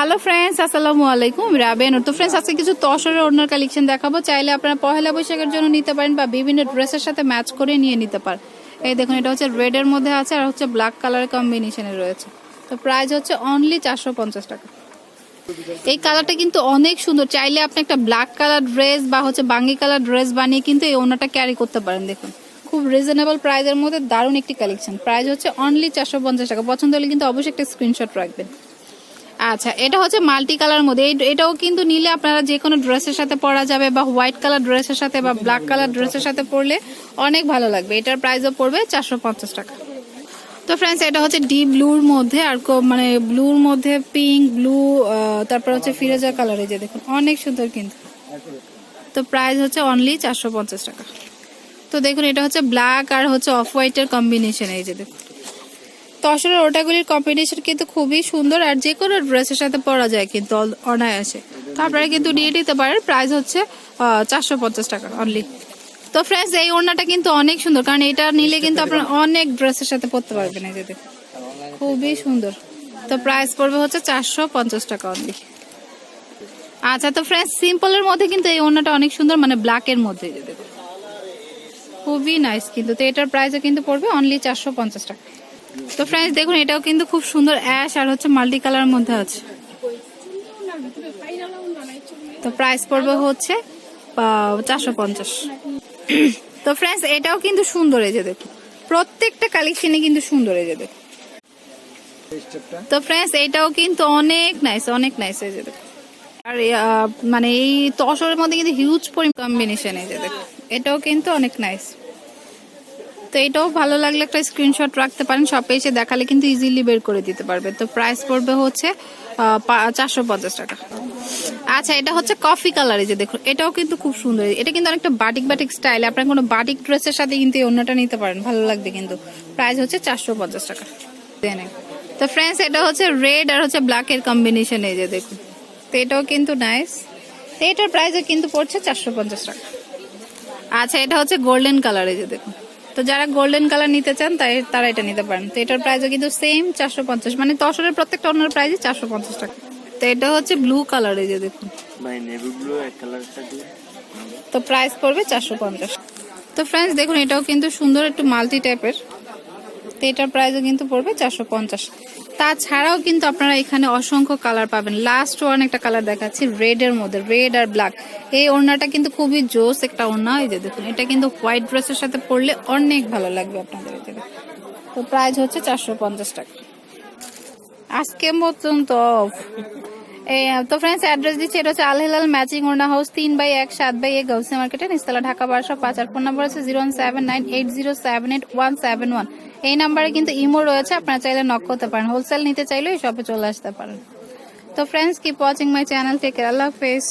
Hello friends আসসালামু আলাইকুম রাবেন তো ফ্রেন্ডস আজকে কিছু তসরের ওড়নার কালেকশন দেখাবো। চাইলে আপনারা পহেলা বৈশাখের জন্য নিতে পারেন বা বিভিন্ন ড্রেসের সাথে ম্যাচ করে নিয়ে নিতে পারেন এই দেখুন, এটা হচ্ছে রেডের মধ্যে আছে আর হচ্ছে ব্ল্যাক কালারের কম্বিনেশনে রয়েছে। তো প্রাইস হচ্ছে অনলি চারশো পঞ্চাশ টাকা। এই কালারটা কিন্তু অনেক সুন্দর। চাইলে আপনি একটা ব্ল্যাক কালার ড্রেস বা হচ্ছে বাঙ্গি কালার ড্রেস বানিয়ে কিন্তু এই ওড়নাটা ক্যারি করতে পারেন, দেখুন। খুব রিজনেবল প্রাইসের মধ্যে দারুণ একটি কালেকশন প্রাইস হচ্ছে অনলি চারশো পঞ্চাশ টাকা। পছন্দ হলে কিন্তু অবশ্যই একটা স্ক্রিনশট রাখবেন। আচ্ছা এটা হচ্ছে মাল্টি কালার মধ্যে। এটাও কিন্তু নিলে আপনারা যে কোনো ড্রেসের সাথে পরা যাবে বা হোয়াইট কালার ড্রেসের সাথে বা ব্ল্যাক কালার ড্রেসের সাথে পরলে অনেক ভালো লাগবে। এটার প্রাইসও পড়বে চারশো পঞ্চাশ টাকা। তো ফ্রেন্ডস এটা হচ্ছে ডিপ ব্লুর মধ্যে আর মানে ব্লুর মধ্যে পিঙ্ক ব্লু তারপর হচ্ছে ফিরোজা কালার যে দেখুন, অনেক সুন্দর কিন্তু। তো প্রাইস হচ্ছে অনলি চারশো পঞ্চাশ টাকা। তো দেখুন, এটা হচ্ছে ব্ল্যাক আর হচ্ছে অফ হোয়াইটের কম্বিনেশন এই যে দেখুন। তসরের ওটাগুলির কম্বিনেশন কিন্তু খুবই সুন্দর আর যে কোনো ড্রেসের সাথে পরা যায় কিন্তু অনায়াসে। তো আপনারা কিন্তু নিয়ে নিতে পারেন। প্রাইস হচ্ছে চারশো পঞ্চাশ টাকা অনলি তো ফ্রেন্ডস এই ওড়নাটা কিন্তু অনেক সুন্দর। কারণ এটা নিলে কিন্তু আপনারা অনেক ড্রেসের সাথে পরতে পারবেন এই যে দেখুন। খুবই সুন্দর। তো প্রাইস পড়বে হচ্ছে চারশো পঞ্চাশ টাকা অনলি আচ্ছা তো ফ্রেন্ডস সিম্পলের মধ্যে কিন্তু এই ওড়নাটা অনেক সুন্দর মানে ব্ল্যাকের মধ্যে খুবই নাইস কিন্তু। তো এটার প্রাইসও কিন্তু পড়বে অনলি চারশো পঞ্চাশ টাকা। তো ফ্রেন্ডস দেখুন, এটাও কিন্তু খুব সুন্দর অ্যাশ আর হচ্ছে মাল্টি কালারের মধ্যে আছে। তো প্রাইস পড়বে হচ্ছে চারশো পঞ্চাশ। তো ফ্রেন্ডস এটাও কিন্তু সুন্দর এই যে দেখুন। প্রত্যেকটা কালেকশনে কিন্তু সুন্দর এই যে দেখুন। তো ফ্রেন্ডস এটাও কিন্তু অনেক নাইস অনেক নাইস এই যে দেখুন। আর মানে এই তসরের মধ্যে কিন্তু হিউজ পরিমাণ কম্বিনেশন এই যে দেখুন। এটাও কিন্তু অনেক নাইস তো এটাও ভালো লাগলে একটা স্ক্রিনশট রাখতে পারেন শপে এসে দেখালে কিন্তু ইজিলি বের করে দিতে পারবে। তো প্রাইস পড়বে হচ্ছে চারশো পঞ্চাশ টাকা। আচ্ছা এটা হচ্ছে কফি কালার যে দেখুন, এটাও কিন্তু খুব সুন্দর। এটা কিন্তু অনেকটা বাটিক বাটিক স্টাইল আপনার কোনো বাটিক ড্রেসের সাথে কিন্তু এই অন্যটা নিতে পারেন, ভালো লাগবে কিন্তু। প্রাইস হচ্ছে চারশো পঞ্চাশ টাকা। তো ফ্রেন্ডস এটা হচ্ছে রেড আর হচ্ছে ব্ল্যাক এর কম্বিনেশন এই যে দেখুন। তো এটাও কিন্তু নাইস তো এটার প্রাইসও কিন্তু পড়ছে চারশো পঞ্চাশ টাকা। আচ্ছা এটা হচ্ছে গোল্ডেন কালার যে দেখুন। তো যারা গোল্ডেন কালার নিতে চান তাই তারা এটা নিতে পারেন। তো এটার প্রাইসও কিন্তু সেম চারশো পঞ্চাশ। মানে তসরের প্রত্যেকটা অন্যের প্রাইসই চারশো পঞ্চাশ টাকা। তো এটা হচ্ছে ব্লু কালার এই যে দেখুন। তো প্রাইস পড়বে চারশো পঞ্চাশ। তো ফ্রেন্ডস দেখুন এটাও কিন্তু সুন্দর একটু মাল্টি টাইপের তো এটার প্রাইসও কিন্তু পড়বে চারশো পঞ্চাশ। তাছাড়াও কিন্তু আপনারা এখানে অসংখ্য কালার পাবেন। লাস্ট ওয়ান একটা কালার দেখাচ্ছি রেড এর মধ্যে রেড আর ব্ল্যাক এই ওড়নাটা কিন্তু খুবই জোস একটা ওড়না। এই যে দেখুন, এটা কিন্তু হোয়াইট ড্রেসের সাথে পরলে অনেক ভালো লাগবে আপনাদের এই তো প্রাইস হচ্ছে চারশো পঞ্চাশ টাকা। আজকে মতন তো তো ফ্রেন্ডস অ্যাড্রেস দিচ্ছি। এটা হচ্ছে আল হিলাল ম্যাচিং ওনা হাউস তিন বাই এক, সাত বাই এক গাউসি মার্কেটে নিস্তলা ঢাকা বারোশো পাঁচ। আর ফোন নাম্বার আছে zero seven nine eight zero seven eight one seven one এই নাম্বারে কিন্তু ইমো রয়েছে। আপনারা চাইলে নক করতে পারেন। হোলসেল নিতে চাইলে এই শপে চলে আসতে পারেন। তো friends keep watching my channel take Allah হাফেজ।